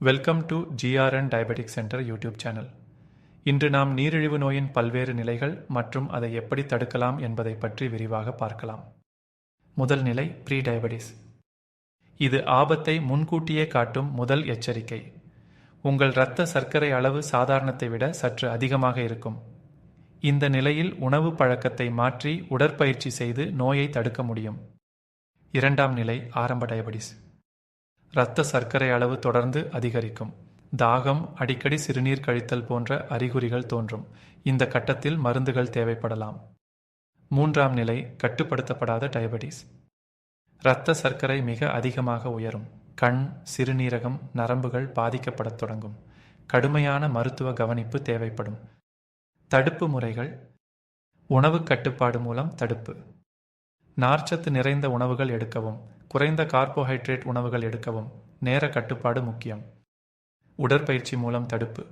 Welcome to GRN diabetic centre YouTube channel இன்று நாம் நீரிழிவு நோயின் பல்வேறு நிலைகள் மற்றும் அதை எப்படி தடுக்கலாம் என்பதை பற்றி விரிவாக பார்க்கலாம். முதல் நிலை ப்ரீ டயபெட்டிஸ் இது ஆபத்தை முன்கூட்டியே காட்டும் முதல் எச்சரிக்கை. உங்கள் இரத்த சர்க்கரை அளவு சாதாரணத்தை விட சற்று அதிகமாக இருக்கும். இந்த நிலையில் உணவு பழக்கத்தை மாற்றி உடற்பயிற்சி செய்து நோயை தடுக்க முடியும். இரண்டாம் நிலை ஆரம்ப டயபெட்டிஸ் இரத்த சர்க்கரை அளவு தொடர்ந்து அதிகரிக்கும். தாகம் அடிக்கடி சிறுநீர் கழித்தல் போன்ற அறிகுறிகள் தோன்றும். இந்த கட்டத்தில் மருந்துகள் தேவைப்படலாம். மூன்றாம் நிலை கட்டுப்படுத்தப்படாத டயபெட்டிஸ். இரத்த சர்க்கரை மிக அதிகமாக உயரும். கண் சிறுநீரகம் நரம்புகள் பாதிக்கப்படத் தொடங்கும். கடுமையான மருத்துவ கவனிப்பு தேவைப்படும். தடுப்பு முறைகள். உணவு கட்டுப்பாடு மூலம் தடுப்பு. நார்ச்சத்து நிறைந்த உணவுகள் எடுக்கவும். குறைந்த கார்போஹைட்ரேட் உணவுகள் எடுக்கவும் நேர கட்டுப்பாடு முக்கியம். உடற்பயிற்சி மூலம் தடுப்பு.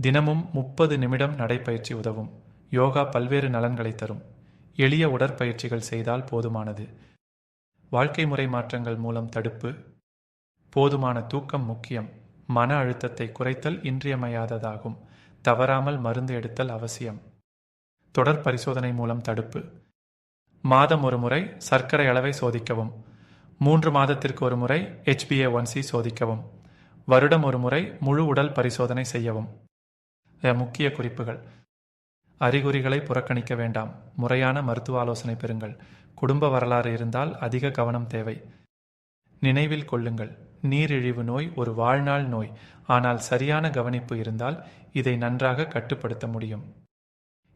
தினமும் முப்பது நிமிடம் நடைப்பயிற்சி உதவும். யோகா பல்வேறு நலன்களை தரும். எளிய உடற்பயிற்சிகள் செய்தால் போதுமானது. வாழ்க்கை முறை மாற்றங்கள் மூலம் தடுப்பு. போதுமான தூக்கம் முக்கியம். மன அழுத்தத்தை குறைத்தல் இன்றியமையாததாகும். தவறாமல் மருந்து எடுத்தல் அவசியம். தொடர் பரிசோதனை மூலம் தடுப்பு. மாதம் ஒரு முறை சர்க்கரை அளவை சோதிக்கவும். மூன்று மாதத்திற்கு ஒரு முறை ஹெச்பிஏ ஒன் சி சோதிக்கவும். வருடம் ஒரு முறை முழு உடல் பரிசோதனை செய்யவும். முக்கிய குறிப்புகள். அறிகுறிகளை புறக்கணிக்க வேண்டாம். முறையான மருத்துவ ஆலோசனை பெறுங்கள். குடும்ப வரலாறு இருந்தால் அதிக கவனம் தேவை. நினைவில் கொள்ளுங்கள். நீரிழிவு நோய் ஒரு வாழ்நாள் நோய். ஆனால் சரியான கவனிப்பு இருந்தால் இதை நன்றாக கட்டுப்படுத்த முடியும்.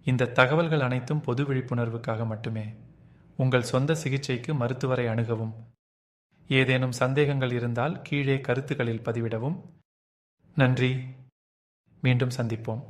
இந்த தகவல்கள் அனைத்தும் பொது விழிப்புணர்வுக்காக மட்டுமே. உங்கள் சொந்த சிகிச்சைக்கு மருத்துவரை அணுகவும். ஏதேனும் சந்தேகங்கள் இருந்தால் கீழே கருத்துக்களில் பதிவிடவும். நன்றி. மீண்டும் சந்திப்போம்.